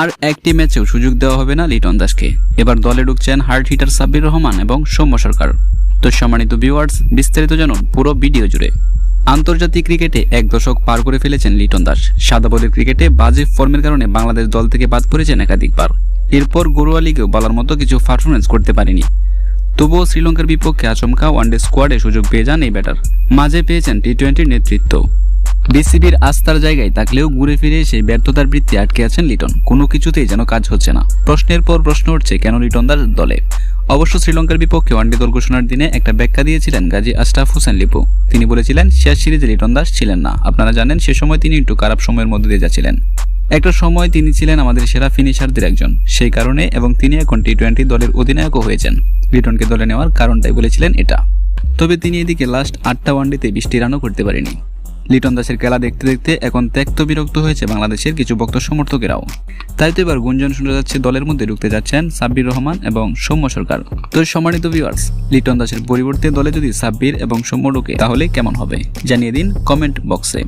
আর একটি ম্যাচেও সুযোগ দেওয়া হবে না লিটন দাসকে। এবার দলে ঢুকছেন হার্ড হিটার সাব্বির রহমান এবং সৌম্য সরকার। তো সম্মানিত ভিউয়ার্স বিস্তারিত জানুন পুরো ভিডিও জুড়ে। আন্তর্জাতিক ক্রিকেটে এক দশক পার করে ফেলেছেন লিটন দাস। সাদা বলের ক্রিকেটে বাজে ফর্মের কারণে বাংলাদেশ দল থেকে বাদ পড়েছেন একাধিকবার। এরপর গরুয়া লিগেও বলার মতো কিছু পারফরমেন্স করতে পারেনি। তবুও শ্রীলঙ্কার বিপক্ষে আচমকা ওয়ানডে স্কোয়াডে সুযোগ পেয়ে যান এই ব্যাটার মাঝে পেয়েছেন টি টোয়েন্টির নেতৃত্ব। বিসিবির আস্থার জায়গায় থাকলেও ঘুরে ফিরে এসে ব্যর্থতার বৃত্তি আটকে আছেন লিটন। কোনো কিছুতেই যেন কাজ হচ্ছে না। প্রশ্নের পর প্রশ্ন উঠছে, কেন লিটন দাস দলে? অবশ্য শ্রীলঙ্কার বিপক্ষে ওয়ানডে দল ঘোষণার দিনে একটা ব্যাখ্যা দিয়েছিলেন গাজী আশরাফ হোসেন লিপু। তিনি বলেছিলেন, শেষ সিরিজে লিটন দাস ছিলেন না। আপনারা জানেন, সে সময় তিনি একটু খারাপ সময়ের মধ্যে দিয়ে যাচ্ছিলেন। একটা সময় তিনি ছিলেন আমাদের সেরা ফিনিশারদের একজন। সেই কারণে এবং তিনি এখন টি টোয়েন্টি দলের অধিনায়কও হয়েছেন। লিটনকে দলে নেওয়ার কারণটাই বলেছিলেন এটা। তবে তিনি এদিকে লাস্ট আটটা ওয়ানডেতে বৃষ্টি রানও করতে পারেনি লিটন দাসের খেলা দেখতে দেখতে এখন ত্যক্ত বিরক্ত হয়েছে বাংলাদেশের কিছু ভক্ত সমর্থকেরাও। তাই তো এবার গুঞ্জন শুনে যাচ্ছে, দলের মধ্যে ঢুকতে যাচ্ছেন সাব্বির রহমান এবং সৌম্য সরকার। তো সম্মানিত ভিউয়ার্স লিটন দাসের পরিবর্তে দলে যদি সাব্বির এবং সৌম্য ঢুকে তাহলে কেমন হবে? জানিয়ে দিন কমেন্ট বক্সে